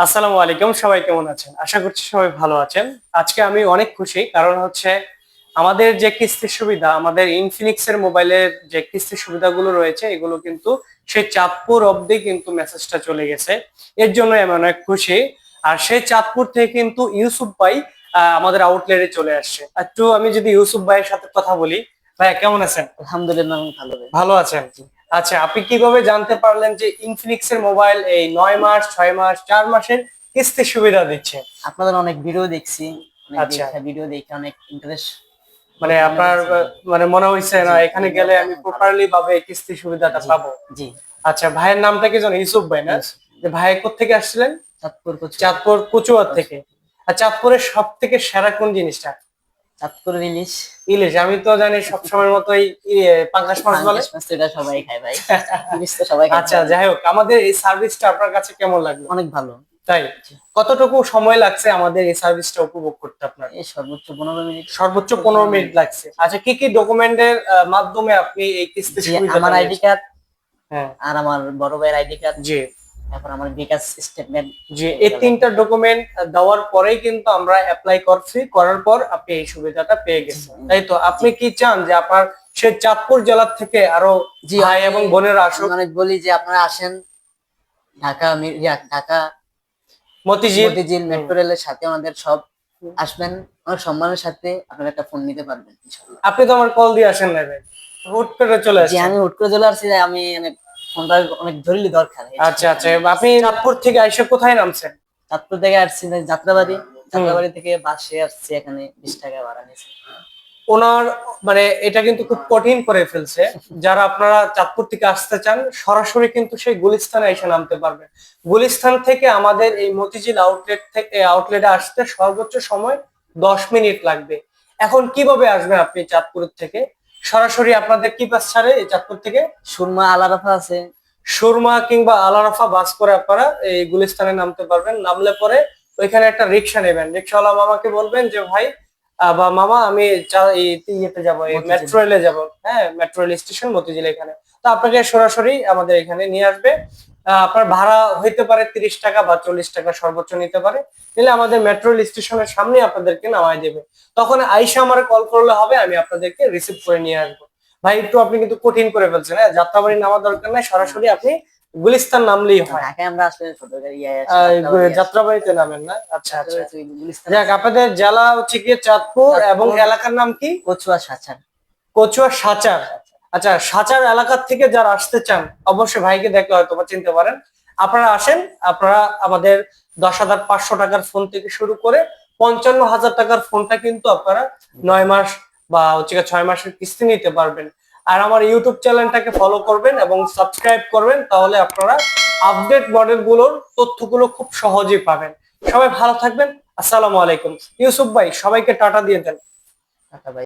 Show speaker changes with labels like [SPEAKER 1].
[SPEAKER 1] আসসালামু আলাইকুম সবাই কেমন আছেন? আশা করছি সবাই ভালো আছেন। আজকে আমি অনেক খুশি কারণ হচ্ছে আমাদের যে কিস্তির সুবিধা আমাদের ইনফিনিক্স এর মোবাইলের যে কিস্তির সুবিধাগুলো রয়েছে এগুলো কিন্তু সেই চাঁদপুর অবধি কিন্তু মেসেজটা চলে গেছে। এর জন্য আমি অনেক খুশি। আর সেই চাঁদপুর থেকে কিন্তু ইউসুফ ভাই আহ, আমাদের আউটলেটে চলে আসছে। একটু আমি যদি ইউসুফ ভাইয়ের সাথে কথা বলি। ভাইয়া কেমন আছেন?
[SPEAKER 2] আলহামদুলিল্লাহ ভালো। ভাই
[SPEAKER 1] ভালো আছেন? আচ্ছা আপনি কীভাবে জানতে পারলেন যে ইনফিনিক্স এর মোবাইল এই নয় মাস ছয় মাস চার মাসের কিস্তির সুবিধা দিচ্ছে?
[SPEAKER 2] আপনাদের অনেক ভিডিও দেখছি
[SPEAKER 1] আচ্ছা।
[SPEAKER 2] ভিডিও দেখে অনেক ইন্টারেস্ট
[SPEAKER 1] মানে আপনার মানে মনে হয়েছে না এখানে গেলে আমি প্রপারলি ভাবে কিস্তি সুবিধাটা পাবো।
[SPEAKER 2] জি।
[SPEAKER 1] আচ্ছা ভাইয়ের নামটা কি জানো? ইউসুফ ভাই না? যে ভাই থেকে আসছিলেন?
[SPEAKER 2] চাঁদপুর
[SPEAKER 1] চাঁদপুর কচুয়ার থেকে। আর চাঁদপুরের সব থেকে সেরা কোন জিনিসটা?
[SPEAKER 2] চাঁদপুর ইলিশ।
[SPEAKER 1] ইলিশ আমি তো জানি সবসময়ের মতোই পাঙ্গাস মাছ বলে।
[SPEAKER 2] এটা সবাই খায় ভাই। ইলিশ তো সবাই
[SPEAKER 1] আচ্ছা যাই হোক আমাদের এই সার্ভিসটা আপনার কাছে কেমন লাগল?
[SPEAKER 2] অনেক ভালো।
[SPEAKER 1] তাই? কতটুকু সময় লাগছে আমাদের এই সার্ভিসটা উপভোগ করতে আপনার?
[SPEAKER 2] এই সর্বোচ্চ পনেরো মিনিট।
[SPEAKER 1] সর্বোচ্চ পনেরো মিনিট লাগছে। আচ্ছা কি কি ডকুমেন্টের মাধ্যমে আপনি এই কিস্তি
[SPEAKER 2] আমার আইডি কার্ড
[SPEAKER 1] হ্যাঁ।
[SPEAKER 2] আর আমার বড় ভাইয়ের আইডি কার্ড।
[SPEAKER 1] জি।
[SPEAKER 2] তারপর আমার বিকাশ স্টেটমেন্ট
[SPEAKER 1] জি এই তিনটা ডকুমেন্ট দেওয়ার পরেই কিন্তু আমরা অ্যাপ্লাই করছি করার পর আপনি এই সুবিধাটা পেয়ে গেছেন। তাই তো? আপনি কি চান যে আপনার সে চাঁদপুর জেলার থেকে আরও
[SPEAKER 2] জি,
[SPEAKER 1] ভাই এবং বোনেরা আসুক?
[SPEAKER 2] অনেক বলি যে আপনারা আসেন ঢাকা ঢাকা
[SPEAKER 1] মতিঝিল।
[SPEAKER 2] মতিঝিল মেট্রো রেলের সাথে আমাদের সব আসবেন সম্মানের সাথে আপনারা একটা ফোন নিতে পারবেন
[SPEAKER 1] আপনি তো আমার কল দিয়ে আসেন না ভাই। হুট করে চলে
[SPEAKER 2] জি
[SPEAKER 1] আসছেন।
[SPEAKER 2] আমি হুট করে চলে আসছি আমি অনেক ফোনটা অনেক জরুরি দরকার।
[SPEAKER 1] আচ্ছা আচ্ছা আপনি চাঁদপুর থেকে আইসা কোথায় নামছেন?
[SPEAKER 2] চাঁদপুর থেকে আসছি যাত্রাবাড়ি। যাত্রাবাড়ি থেকে বাসে আসছি এখানে বিশ টাকা ভাড়া নিয়েছি।
[SPEAKER 1] ওনার মানে এটা কিন্তু খুব কঠিন করে ফেলছে। যারা আপনারা চাঁদপুর থেকে আসতে চান সরাসরি কিন্তু সেই গুলিস্তানে এসে নামতে পারবেন গুলিস্তান থেকে আমাদের এই মতিঝিল আউটলেট থেকে আউটলেটে আসতে সর্বোচ্চ সময় দশ মিনিট লাগবে। এখন কীভাবে আসবেন আপনি চাঁদপুর থেকে? সরাসরি আপনাদের কি বাস ছাড়ে? এই চাঁদপুর থেকে?
[SPEAKER 2] সুরমা আলারাফা আছে।
[SPEAKER 1] সুরমা কিংবা আলারাফা বাস করে আপনারা এই গুলিস্তানে নামতে পারবেন। নামলে পরে ওইখানে একটা রিক্সা নেবেন। রিক্সাওয়ালা মামাকে বলবেন যে ভাই বা মামা আমি ইয়েতে যাব এই মেট্রো রেলে যাব। হ্যাঁ মেট্রো রেল স্টেশন মতিঝিল এখানে। তো আপনাকে সরাসরি আমাদের এখানে নিয়ে আসবে। আপনার ভাড়া হইতে পারে তিরিশ টাকা বা চল্লিশ টাকা সর্বোচ্চ নিতে পারে। নিলে আমাদের মেট্রো স্টেশনের সামনে আপনাদেরকে নামাই দেবে। তখন আইসা আমার কল করলে হবে আমি আপনাদেরকে রিসিভ করে নিয়ে আসব। ভাই একটু আপনি কিন্তু কঠিন করে ফেলছেন হ্যাঁ? যাত্রাবাড়ি নামার দরকার নাই সরাসরি আপনি গুলিস্তান নামলেই হয়।
[SPEAKER 2] আমরা আসলে ছোট ইয়ে।
[SPEAKER 1] যাত্রাবাড়িতে নামেন না? আচ্ছা আচ্ছা। যাক আপনাদের জেলা হচ্ছে গিয়ে চাঁদপুর। এবং এলাকার নাম কি?
[SPEAKER 2] কচুয়া সাচার।
[SPEAKER 1] কচুয়া সাচার। আচ্ছা সাচার এলাকার থেকে যারা আসতে চান, অবশ্যই ভাইকে দেখলে হয়তো চিনতে পারেন। আপনারা আসেন, আপনারা আমাদের দশ হাজার পাঁচশো টাকার ফোন থেকে শুরু করে পঞ্চান্ন হাজার টাকার ফোনটা কিন্তু আপনারা নয় মাস বা হচ্ছে ছয় মাসের কিস্তি নিতে পারবেন। আর আমার ইউটিউব চ্যানেলটাকে ফলো করবেন এবং সাবস্ক্রাইব করবেন, তাহলে আপনারা আপডেট মডেলগুলোর তথ্যগুলো খুব সহজেই পাবেন। সবাই ভালো থাকবেন। আসসালামু আলাইকুম। ইউসুফ ভাই, সবাইকে টাটা দিয়ে দেন।
[SPEAKER 2] টাটা ভাই।